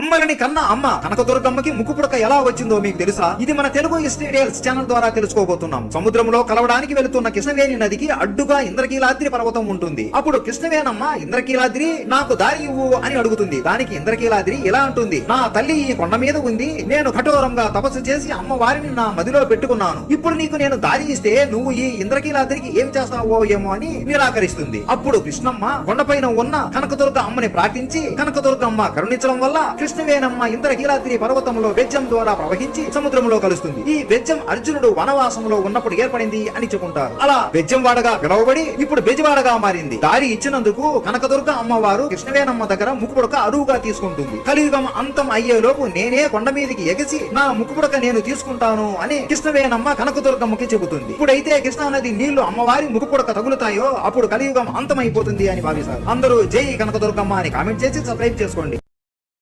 అమ్మలని కన్న అమ్మ కనకదుర్గమ్మకి ముక్కు పుడక ఎలా వచ్చిందో మీకు తెలుసా? ఇది మన తెలుగు హిస్టరీడియల్స్ ఛానల్ ద్వారా తెలుసుకోబోతున్నాం. సముద్రంలో కలవడానికి వెళుతున్న కృష్ణవేణి నదికి అడ్డుగా ఇంద్రకీలాద్రి పర్వతం ఉంటుంది. అప్పుడు కృష్ణవేణమ్మ ఇంద్రకీలాద్రి నాకు దారి ఇవ్వు అని అడుగుతుంది. దానికి ఇంద్రకీలాద్రి ఇలా అంటుంది నా తల్లి ఈ కొండ మీద ఉంది. నేను కఠోరంగా తపస్సు చేసి అమ్మవారిని నా మదిలో పెట్టుకున్నాను. ఇప్పుడు నీకు నేను దారి ఇస్తే నువ్వు ఈ ఇంద్రకీలాద్రికి ఏం చేస్తావో ఏమో అని నిరాకరిస్తుంది. అప్పుడు కృష్ణమ్మ కొండపైన ఉన్న కనకదుర్గ అమ్మని ప్రార్థించి కనకదుర్గమ్మ కరుణించడం వల్ల కృష్ణవేనమ్మ ఇంద్రకీలాద్రి పర్వతంలో బెజ్జం ద్వారా ప్రవహించి సముద్రంలో కలుస్తుంది. ఈ బెజ్జం అర్జునుడు వనవాసంలో ఉన్నప్పుడు ఏర్పడింది అని చెప్పుకుంటారు. అలా బెజ్జం వాడగా పిలువబడి ఇప్పుడు బెజవాడగా మారింది. దారి ఇచ్చినందుకు కనకదుర్గ అమ్మవారు కృష్ణవేనమ్మ దగ్గర ముక్కుపుడక అరువుగా తీసుకుంటుంది. కలియుగం అంతం అయ్యేలోపు నేనే కొండ మీదకి ఎగసి నా ముక్కుపుడక నేను తీసుకుంటాను అని కృష్ణవేనమ్మ కనకదుర్గమ్మకి చెబుతుంది. ఇప్పుడైతే కృష్ణానది నీళ్ళు అమ్మవారి ముక్కుపుడక తగులుతాయో అప్పుడు కలియుగం అంతమైపోతుంది అని భావిస్తారు. అందరూ జై కనకదుర్గమ్మ అని కామెంట్ చేసి సబ్స్క్రైబ్ చేసుకోండి.